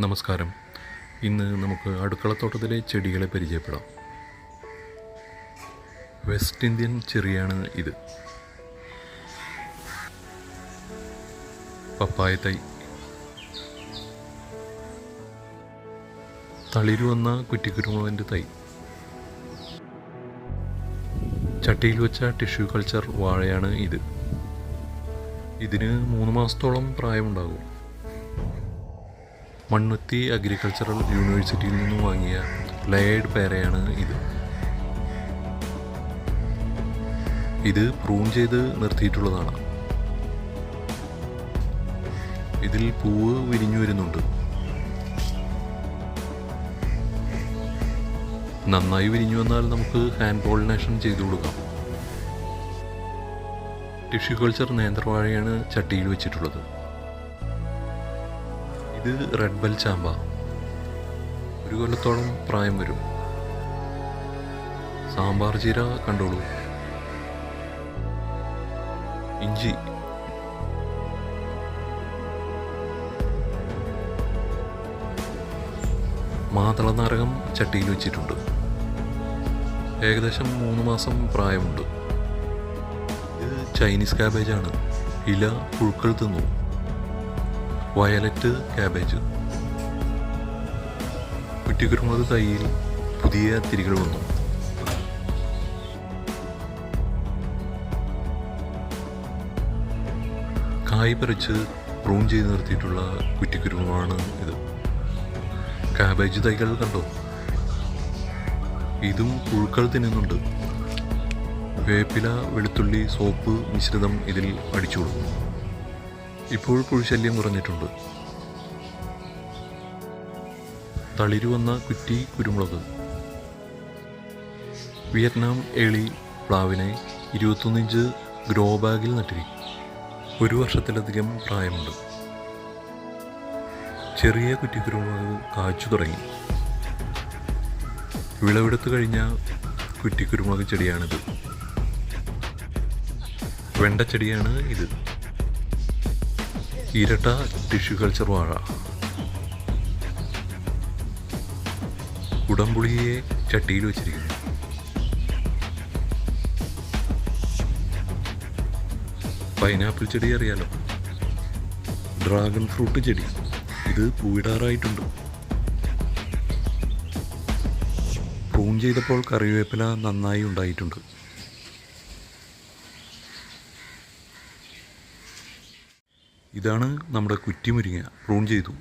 നമസ്കാരം. ഇന്ന് നമുക്ക് അടുക്കളത്തോട്ടത്തിലെ ചെടികളെ പരിചയപ്പെടാം. വെസ്റ്റ് ഇന്ത്യൻ ചെറിയാണ് ഇത്. പപ്പായ തൈ. തളിരു വന്ന കുറ്റിക്കുരുമുളകിന്റെ തൈ. ചട്ടിയിൽ വെച്ച ടിഷ്യൂ കൾച്ചർ വാഴയാണ് ഇത്. ഇതിന് മൂന്ന് മാസത്തോളം പ്രായമുണ്ടാകും. മണ്ണുത്തി അഗ്രികൾച്ചറൽ യൂണിവേഴ്സിറ്റിയിൽ നിന്നും വാങ്ങിയ ലയേഡ് പേരയാണ് ഇത്. ഇത് പ്രൂൺ ചെയ്ത് നിർത്തിയിട്ടുള്ളതാണ്. ഇതിൽ പൂവ് വിരിഞ്ഞു വരുന്നുണ്ട്. നന്നായി വിരിഞ്ഞു വന്നാൽ നമുക്ക് ഹാൻഡ് പോളിനേഷൻ ചെയ്തു കൊടുക്കാം. ടിഷ്യൂ കൾച്ചർ നേന്ത്രവാഴയാണ് ചട്ടിയിൽ വെച്ചിട്ടുള്ളത്. ഇത് റെഡ് ബെൽ ചാമ്പ. ഒരു കൊല്ലത്തോളം പ്രായം വരും. സാമ്പാർ ചീര കണ്ടോളൂ. ഇഞ്ചി. മാതള നാരകം ചട്ടിയിൽ വെച്ചിട്ടുണ്ട്. ഏകദേശം മൂന്ന് മാസം പ്രായമുണ്ട്. ഇത് ചൈനീസ് ക്യാബേജാണ് ഇല പുഴുക്കൾ തിന്നു. Violet cabbage. കുറ്റിക്കുരുമുളക് തൈയിൽ പുതിയ തിരികൾ വന്നു. കായ് പറിച്ച് പ്രൂൺ ചെയ്ത് നിർത്തിയിട്ടുള്ള കുറ്റിക്കുരുമാണ് ഇത്. കാബേജ് തൈകൾ കണ്ടോ? ഇതും പുഴുക്കൾ തിന്നുന്നുണ്ട്. വേപ്പില വെളുത്തുള്ളി സോപ്പ് മിശ്രിതം ഇതിൽ അടിച്ചു കൊടുക്കും ഇപ്പോൾ പുഴുശല്യം കുറഞ്ഞിട്ടുണ്ട്. തളിരു വന്ന കുറ്റി കുരുമുളക്. വിയറ്റ്നാം ഏളി പ്ലാവിനെ ഇരുപത്തൊന്നിഞ്ച് ഗ്രോ ബാഗിൽ നട്ടിരി. ഒരു വർഷത്തിലധികം പ്രായമുണ്ട്. ചെറിയ കുറ്റിക്കുരുമുളക് കാച്ചു തുടങ്ങി. വിളവെടുത്തു കഴിഞ്ഞ കുറ്റി കുറ്റിക്കുരുമുളക് ചെടിയാണിത്. വെണ്ടച്ചെടിയാണ് ഇത്. ഇരട്ട ടിഷ്യൂ കൾച്ചർ വാഴ. ഉടമ്പുളിയെ ചട്ടിയിൽ വെച്ചിരിക്കുന്നു. പൈനാപ്പിൾ ചെടി അറിയാലോ? ഡ്രാഗൺ ഫ്രൂട്ട് ചെടി. ഇത് പൂവിടാറായിട്ടുണ്ട്. പ്രൂൺ ചെയ്തപ്പോൾ കറിവേപ്പില നന്നായി ഉണ്ടായിട്ടുണ്ട്. ഇതാണ് നമ്മുടെ കുറ്റിമുരിങ്ങ. പ്രൂൺ ചെയ്തു.